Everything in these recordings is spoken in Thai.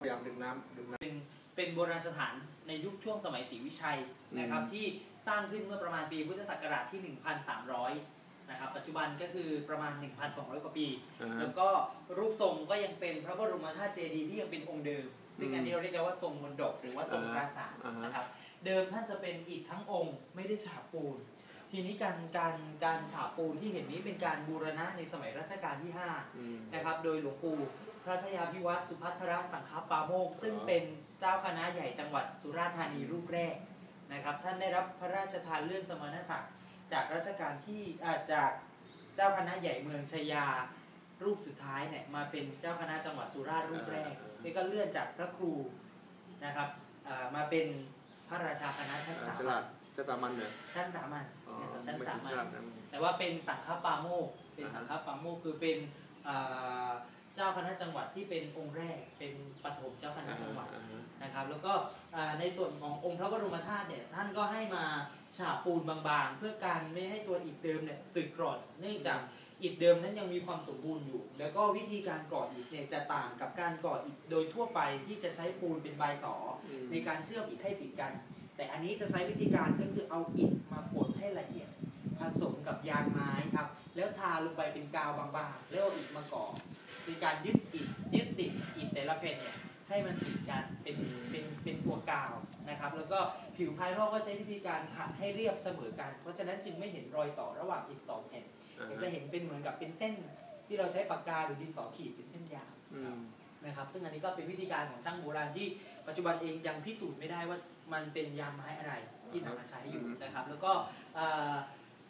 พยายามดื่มน้ำดื่มน้เป็นเป็นโบราณสถานในยุคช่วงสมัยศรีวิชัยนะครับอืมที่สร้างขึ้นเมื่อประมาณปีพุทธศักราชที่ 1,300 นะครับ ปัจจุบันก็คือประมาณ 1,200 กว่าปีำอ่าฮะแล้วก็รูปทรงก็ยังเป็นพระบรมธาตุเจดีย์ที่ยังเป็นองค์เดิม ซึ่งอันนี้เราเรียกกันว่าทรงมนดบหรือว่าทรงปราสาทอ่าฮะนะครับ เดิมท่านจะเป็นอิฐทั้งองค์ไม่ได้ฉาบปูน ทีนี้การการการฉาบปูนที่เห็นนี้เป็นการบูรณะในสมัยรัชกาลที่5อืมนะครับ โดยหลวงปู่ พระชยาพิวัตรสุพัทรสังฆปาโมกข์ซึ่งอ๋อเป็นเจ้าคณะใหญ่จังหวัดสุราษฎร์ธานีรูปแรกนะครับ ท่านได้รับพระราชทานเลื่อนสมณศักดิ์จากรัชกาลที่อ่าจากเจ้าคณะใหญ่เมืองชยารูปสุดท้ายเนี่ยมาเป็นเจ้าคณะจังหวัดสุราษฎร์รูปแรกนี่ก็เลื่อนจากพระครูนะครับอ่ามาเป็นพระราชาคณะชั้นอ่าสาฉมัลาดญจะตามมันเนี่ยชั้นสามัญอ๋อนะครับชั้นไม่สาใช่มัฉญลาดนะแต่ว่าเป็นสังฆปาโมกข์เป็นอ่าฮะสังฆปาโมกข์คือเป็นอ่า เจ้าคณะจังหวัดที่เป็นองค์แรกเป็นปฐมเจ้าคณะจังหวัดอ่าฮะนะครับ แล้วก็อ่าในส่วนขององค์พระบรมธาตุเนี่ยท่านก็ให้มาฉาบปูนบางๆ เพื่อการไม่ให้ตัวอิฐเดิมเนี่ยสึกกร่อนเนื่องจากอิฐเดิมนั้นยังมีความสมบูรณ์อยู่ แล้วก็วิธีการก่ออิฐเนี่ยจะต่างกับการก่ออิฐโดยทั่วไปที่จะใช้ปูนเป็นใบสออืมในการเชื่อมอิฐให้ติดกัน แต่อันนี้จะใช้วิธีการก็คือเอาอิฐมาบดให้ละเอียด ผสมกับยางไม้ครับ แล้วทาลงไปเป็นกาวบางๆ แล้วเอาอิฐมาก่อ เป็นการยึดอิฐยึดติดอิฐแต่ละแผ่นเนี่ยให้มันติดกันเป็นเป็นเป็นตัวกาวนะครับ แล้วก็ผิวภายนอกก็ใช้วิธีการขัดให้เรียบเสมอกัน เพราะฉะนั้นจึงไม่เห็นรอยต่อระหว่างอิฐสองแผ่นอ่ามันฮะจะเห็นเป็นเหมือนกับเป็นเส้นที่เราใช้ปากกาหรือดินสอขีดเป็นเส้นยาวอืมนะครับ ซึ่งอันนี้ก็เป็นวิธีการของช่างโบราณที่ปัจจุบันเองยังพิสูจน์ไม่ได้ว่ามันเป็นยางไม้อะไรที่นำมาใช้อยู่นะครับ แล้วก็เอ่อ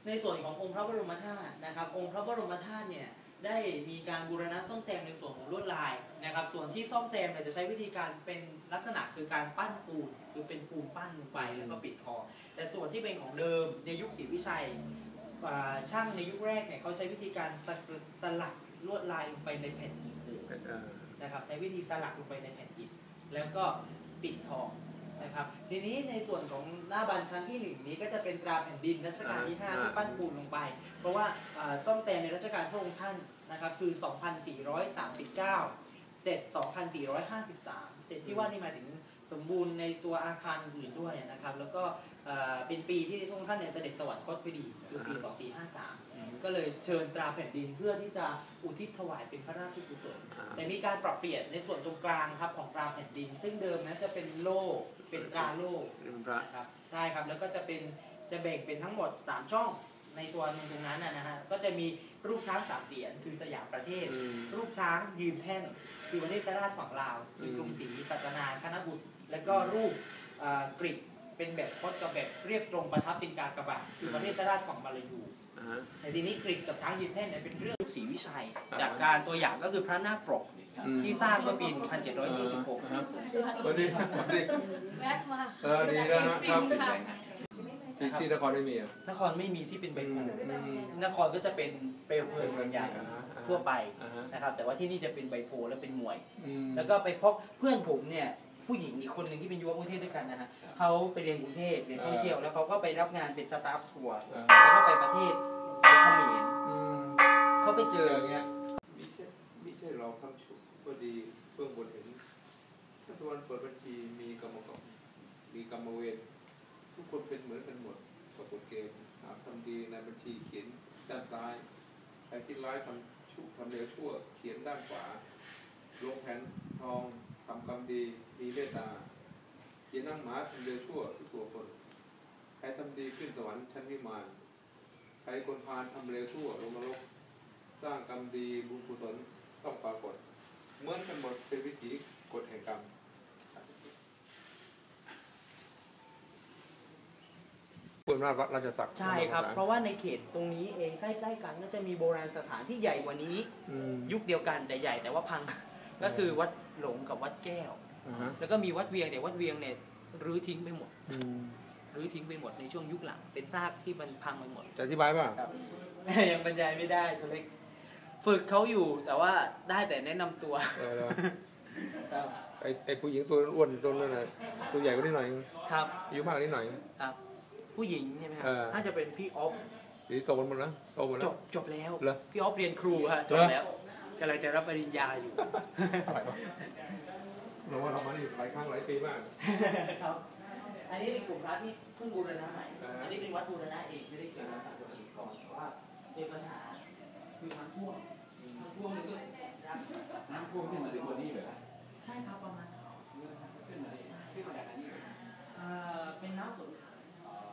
ในส่วนขององค์พระบรมธาตุนะครับ องค์พระบรมธาตุเนี่ย ได้มีการบูรณะซ่อมแซมในส่วนของลวดลายนะครับ ส่วนที่ซ่อมแซมเนี่ยจะใช้วิธีการเป็นลักษณะคือการปั้นปูนคือเป็นปูนปั้นลงไปแล้วก็ปิดทองแต่ส่วนที่เป็นของเดิมในยุคศรีวิชัยช่างในยุคแรกเนี่ยเขาใช้วิธีการสลักสลักลวดลายลงไปในแผ่นอิฐเลยนะครับใช้วิธีสลักลงไปในแผ่นอิฐแล้วก็ปิดทอง นะครับทีนี้ในส่วนของหน้าบันชั้นที่หนึ่งนี้ก็จะเป็นตราแผ่นดินรัชกาลที่ห้าที่ปั้นปูนลงไป เพราะว่าอ่าซ่อมแซมในรัชกาลพระองค์ท่านนะครับคือ 2439 เสร็จ 2453 เสร็จที่ว่านี่หมายถึง สมบูรณ์ในตัวอาคารอื่นด้วยนะครับ แล้วก็อ่าเป็นปีที่พระองค์ท่านเนี่ยเสด็จสวรรคตพอดีคือปี 2453 ก็เลยเชิญตราแผ่นดินเพื่อที่จะอุทิศถวายเป็นพระราชกุศลอ่าแต่มีการปรับเปลี่ยนในส่วนตรงกลางครับของตราแผ่นดิน ซึ่งเดิมนั้นจะเป็นโล่เป็นตราโล่นี่มันพระนะครับใช่ครับแล้วก็จะเป็นจะแบ่งเป็นทั้งหมด 3 ช่องในตัวหนึงตรงนั้นนะนะฮะก็จะมีรูปช้างสามเสียนคือสยามประเทศอืมรูปช้างยืนแท่นคือประเทศราชฝั่งลาว คือมกรุงศรีสัตนาคณบุตร แล้วก็รูปอ่ากริกเป็นแบบพจน์กับแบบเรียบตรงประทับเป็นการกระบะคือประเทศราชฝั่งมาลายูอ่าฮะแต่ทีนี้กริกกับช้างยืนแท่นเนี่ยเป็นเรื่องศรีวิชัยอ่าจากการตัวอย่างก็คือพระนาคปรกอืมที่สร้างเมื่อปี 1726อ่าฮะสวัสดีสวัสดีแวะมาเออดีแล้วนะครัสิ่บงค่ะที่ที่นครไม่มีอะนครไม่มีที่เป็นใบอืโพมธิ์อืมนครก็จะเป็นเปลวเพลิงบางอย่างอ่าฮะทั่วไปอ่าฮะนะครับ แต่ว่าที่นี่จะเป็นใบโพธิ์และเป็นมวยอืมแล้วก็ไปพบเพื่อนผมเนี่ย ผู้หญิงอีกคนหนึ่งที่เป็นยุวกรุงเทพด้วยกันนะฮะเขาไปเรียนกรุงเทพเรียนท่องเที่ยวแล้วเขาก็ไปรับงานเป็นสตาฟทัวร์อ่าแล้วก็ไปประเทศไปเขมรอืมเขาไปเจเจอออย่างเงี้ยไม่ใช่ไม่ใช่เราทำชุดพอดีเบื้องบนเห็นรัฐบาลเปิดบัญชีมีกรรมกรมีกรรมเวรทุกคนเป็นเหมือนกันหมดปรากฏเกณฑ์หากทำดีในบัญชีเขียนด้านซ้ายใครที่ร้ายทำชั่วทำเลวชั่วเขียนด้านขวาลงแผ่นทอง ทำกรรมดีมีเมตตาเขียนนั่งหมาทำเลวชั่วทุกตัวคน ใครทำดีขึ้นสวรรค์ชั้นวิมาน ใครคนพาลทำเลวชั่วลงนรก สร้างกรรมดีบุญกุศลต้องปรากฏเหมือนกันหมดเป็นวิถีกฎแห่งกรรมพูดว่าราชสักดิ์ใช่ครับ เพราะว่าในเขตตรงนี้เองใกล้ๆกันก็จะมีโบราณสถานที่ใหญ่กว่านี้อืมยุคเดียวกันแต่ใหญ่แต่ว่าพัง ก็คือวัดหลงกับวัดแก้วอ่าฮะแล้วก็มีวัดเวียงแต่วัดเวียงเนี่ยรื้อทิ้งไปหมดอืมรื้อทิ้งไปหมดในช่วงยุคหลัง เป็นซากที่มันพังไปหมดจะอธิบายป่ะครับยังบรรยายไม่ได้ตัวเล็กฝึกเขาอยู่แต่ว่าได้แต่แนะนำตัวเออครับไอไอผู้หญิงตัวอ้วนตัวนั้นน่ะตัวใหญ่กว่านี้หน่อยครับอายุมากกว่านี้หน่อยครับ ผู้หญิงใช่ไหมครัเออน่าจะเป็นพี่ออฟหรือโตกันหมดแล้วโตหมดจแล้วบจบแล้วเหรอพี่ออฟเรียนครูฮะจบเหรอแล้ว กำลังจะรับปริญญาอยู่เราว่าเรามานี่หลายครั้งหลายปีมาก ครับ อันนี้เป็นกลุ่มพระที่เพิ่งบูรณะใหม่ อันนี้เป็นวัดบูรณะเองไม่ได้เกี่ยวกับการเองก่อนเพราะว่าเป็นปัญหาคือน้ำท่วมน้ำท่วมมันก็น้ำท่วมขึ้นมาถึงบนนี้เลยใช่ครับประมาณขึ้นมาเลยขึ้นมาจากอันนี้เป็นน้ำฝน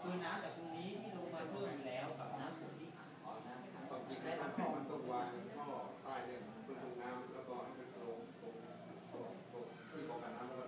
คือน้ำจากตรงนี้ที่ลงมาเพิ่มแล้วกับน้ำฝนที่ขอน้ำความจได้น้ำท่วมมันต้องวางท่ ป้ายเนี่ยมันทำน้ำแล้วก็ให้มันโปร่งโปร่งโปร่งช่วยบอกกับน้ำแล้วก็